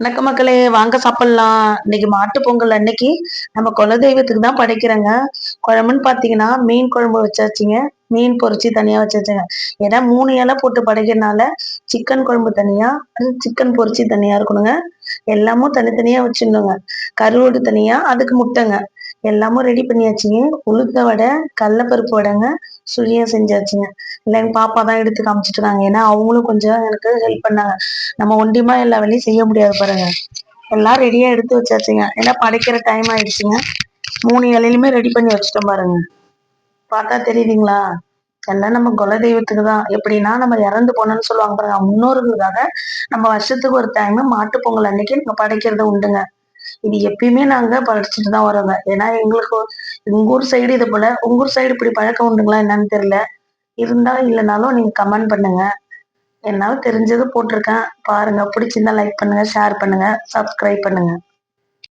வணக்க மக்களே வாங்க சாப்பிடலாம். இன்னைக்கு மாட்டு பொங்கல் அன்னைக்கு நம்ம குலதெய்வத்துக்கு தான் படைக்கிறேங்க. குழம்புன்னு பார்த்தீங்கன்னா மீன் குழம்பு வச்சாச்சுங்க. மீன் பொறிச்சு தனியாக வச்சாச்சுங்க. ஏன்னா மூணு இலை போட்டு படைக்கிறனால சிக்கன் குழம்பு தனியாக சிக்கன் பொறிச்சு தனியாக இருக்கணுங்க. எல்லாமும் தனித்தனியாக வச்சிடணுங்க. கருவோடு தனியாக அதுக்கு முட்டைங்க. எல்லாமும் ரெடி பண்ணியாச்சுங்க. உளுத்த வடை கடலப்பருப்பு வடைங்க சுழியாக செஞ்சாச்சுங்க. இல்லை எங்கள் பாப்பா தான் எடுத்து காமிச்சிட்டு இருந்தாங்க ஏன்னா அவங்களும் கொஞ்சம் எனக்கு ஹெல்ப் பண்ணாங்க. நம்ம ஒண்டியமா எல்லா வேலையும் செய்ய முடியாது பாருங்க. எல்லாம் ரெடியாக எடுத்து வச்சாச்சுங்க. ஏன்னா படைக்கிற டைம் ஆயிடுச்சுங்க. மூணு இலையிலுமே ரெடி பண்ணி வச்சுட்டோம் பாருங்க. பார்த்தா தெரியுதுங்களா? எல்லாம் நம்ம குல தெய்வத்துக்கு தான். எப்படின்னா நம்ம இறந்து போனோம்னு சொல்லுவாங்க பாருங்க. முன்னோர்களுக்காக நம்ம வருஷத்துக்கு ஒரு டைம் மாட்டு பொங்கல் அன்னைக்கு நம்ம படைக்கிறது உண்டுங்க. இது எப்பயுமே நாங்க படிச்சுட்டு தான் வரோங்க. ஏன்னா எங்களுக்கு உங்க ஊர் சைடு இது போல உங்க ஊர் சைடு இப்படி பழக்கம் உண்டுங்களா என்னன்னு தெரியல. இருந்தா இல்லைனாலும் நீங்க கமெண்ட் பண்ணுங்க. என்னால் தெரிஞ்சது போட்டிருக்கேன். பாருங்க பிடிச்சிருந்தா லைக் பண்ணுங்க ஷேர் பண்ணுங்க சப்ஸ்கிரைப் பண்ணுங்க.